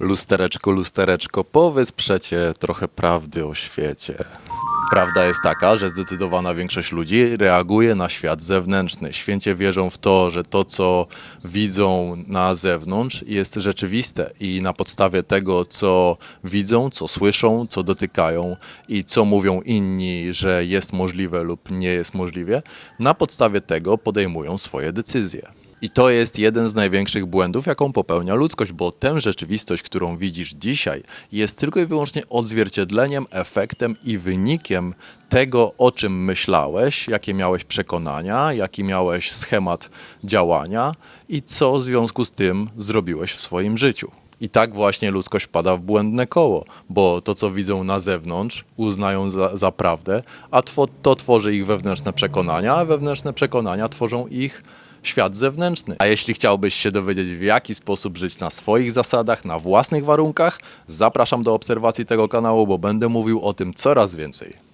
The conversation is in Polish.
Lustereczko, lustereczko, powiedz przecie trochę prawdy o świecie. Prawda jest taka, że zdecydowana większość ludzi reaguje na świat zewnętrzny. Święcie wierzą w to, że to, co widzą na zewnątrz, jest rzeczywiste i na podstawie tego, co widzą, co słyszą, co dotykają i co mówią inni, że jest możliwe lub nie jest możliwe, na podstawie tego podejmują swoje decyzje. I to jest jeden z największych błędów, jaką popełnia ludzkość, bo tę rzeczywistość, którą widzisz dzisiaj, jest tylko i wyłącznie odzwierciedleniem, efektem i wynikiem tego, o czym myślałeś, jakie miałeś przekonania, jaki miałeś schemat działania i co w związku z tym zrobiłeś w swoim życiu. I tak właśnie ludzkość wpada w błędne koło, bo to, co widzą na zewnątrz, uznają za, za prawdę, a to tworzy ich wewnętrzne przekonania, a wewnętrzne przekonania tworzą ich świat zewnętrzny. A jeśli chciałbyś się dowiedzieć, w jaki sposób żyć na swoich zasadach, na własnych warunkach, zapraszam do obserwacji tego kanału, bo będę mówił o tym coraz więcej.